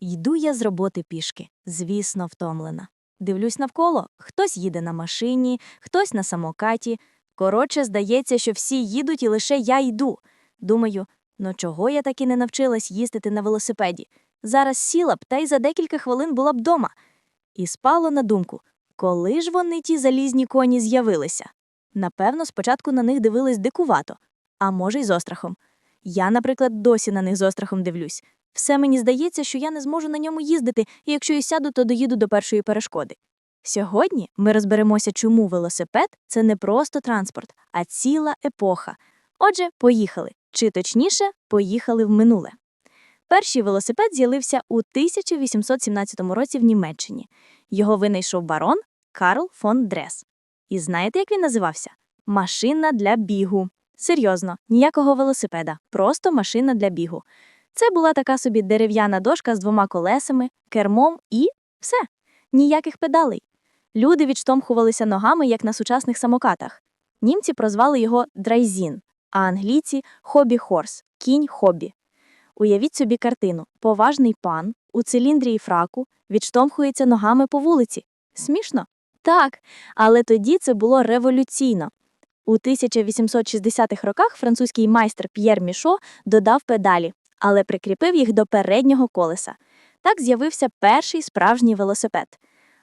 Йду я з роботи пішки, звісно, втомлена. Дивлюсь навколо, хтось їде на машині, хтось на самокаті. Коротше, здається, що всі їдуть і лише я йду. Думаю, ну чого я таки не навчилась їздити на велосипеді? Зараз сіла б та й за декілька хвилин була б дома. І спало на думку, коли ж вони ті залізні коні з'явилися? Напевно, спочатку на них дивились дикувато, а може й з острахом. Я, наприклад, досі на них з острахом дивлюсь. Все мені здається, що я не зможу на ньому їздити, і якщо і сяду, то доїду до першої перешкоди. Сьогодні ми розберемося, чому велосипед це не просто транспорт, а ціла епоха. Отже, поїхали, чи точніше, поїхали в минуле. Перший велосипед з'явився у 1817 році в Німеччині. Його винайшов барон Карл фон Дрес. І знаєте, як він називався? Машина для бігу. Серйозно, ніякого велосипеда, просто машина для бігу. Це була така собі дерев'яна дошка з двома колесами, кермом і все. Ніяких педалей. Люди відштовхувалися ногами, як на сучасних самокатах. Німці прозвали його драйзін, а англійці хобі хорс, кінь хобі. Уявіть собі картину: поважний пан у циліндрі і фраку відштовхується ногами по вулиці. Смішно? Так, але тоді це було революційно. У 1860-х роках французький майстер П'єр Мішо додав педалі, але прикріпив їх до переднього колеса. Так з'явився перший справжній велосипед.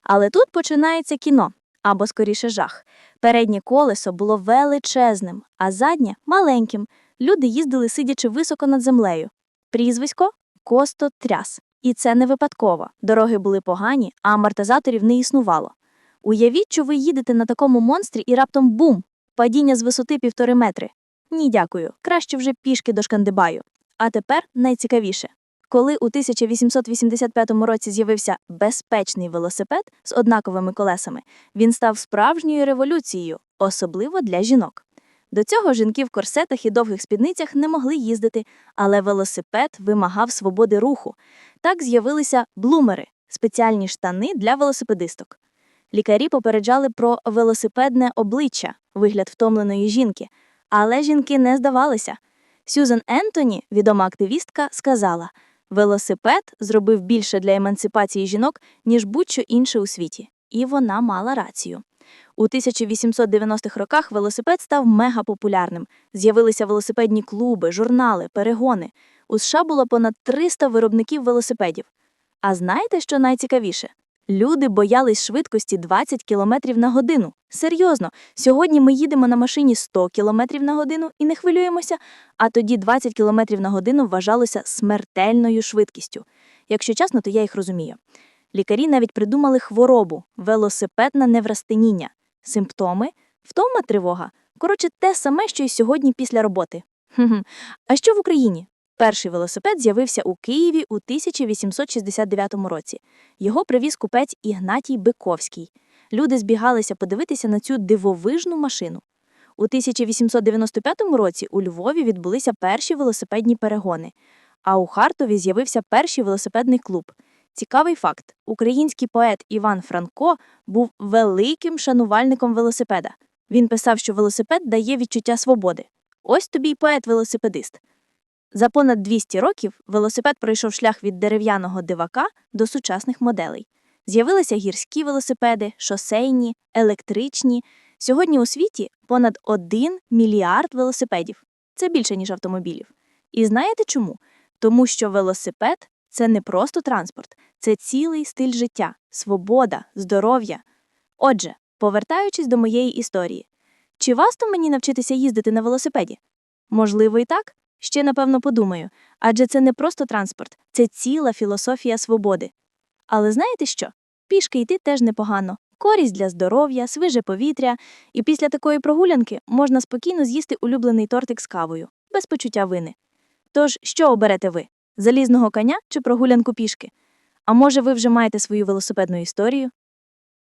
Але тут починається кіно, або скоріше жах. Переднє колесо було величезним, а заднє маленьким. Люди їздили, сидячи високо над землею. Прізвисько Костотряс. І це не випадково. Дороги були погані, а амортизаторів не існувало. Уявіть, що ви їдете на такому монстрі і раптом бум! Падіння з висоти півтори метри. Ні, дякую. Краще вже пішки до Шкандибаю. А тепер найцікавіше. Коли у 1885 році з'явився безпечний велосипед з однаковими колесами, він став справжньою революцією, особливо для жінок. До цього жінки в корсетах і довгих спідницях не могли їздити, але велосипед вимагав свободи руху. Так з'явилися блумери спеціальні штани для велосипедисток. Лікарі попереджали про велосипедне обличчя, вигляд втомленої жінки, але жінки не здавалися. Сюзан Ентоні, відома активістка, сказала: велосипед зробив більше для емансипації жінок, ніж будь-що інше у світі. І вона мала рацію. У 1890-х роках велосипед став мегапопулярним. З'явилися велосипедні клуби, журнали, перегони. У США було понад 300 виробників велосипедів. А знаєте, що найцікавіше? Люди боялись швидкості 20 км на годину. Серйозно, сьогодні ми їдемо на машині 100 км на годину і не хвилюємося, а тоді 20 км на годину вважалося смертельною швидкістю. Якщо чесно, то я їх розумію. Лікарі навіть придумали хворобу велосипедне неврастеніння. Симптоми втома тривога. Коротше, те саме, що й сьогодні після роботи. А що в Україні? Перший велосипед з'явився у Києві у 1869 році. Його привіз купець Ігнатій Биковський. Люди збігалися подивитися на цю дивовижну машину. У 1895 році у Львові відбулися перші велосипедні перегони, а у Хартові з'явився перший велосипедний клуб. Цікавий факт: український поет Іван Франко був великим шанувальником велосипеда. Він писав, що велосипед дає відчуття свободи. Ось тобі й поет-велосипедист. За понад 200 років велосипед пройшов шлях від дерев'яного дивака до сучасних моделей. З'явилися гірські велосипеди, шосейні, електричні. Сьогодні у світі понад 1 мільярд велосипедів. Це більше, ніж автомобілів. І знаєте чому? Тому що велосипед це не просто транспорт, це цілий стиль життя, свобода, здоров'я. Отже, повертаючись до моєї історії, чи варто мені навчитися їздити на велосипеді? Можливо, і так. Ще напевно подумаю, адже це не просто транспорт, це ціла філософія свободи. Але знаєте що? Пішки йти теж непогано. Користь для здоров'я, свіже повітря, і після такої прогулянки можна спокійно з'їсти улюблений тортик з кавою, без почуття вини. Тож, що оберете ви? Залізного коня чи прогулянку пішки? А може, ви вже маєте свою велосипедну історію?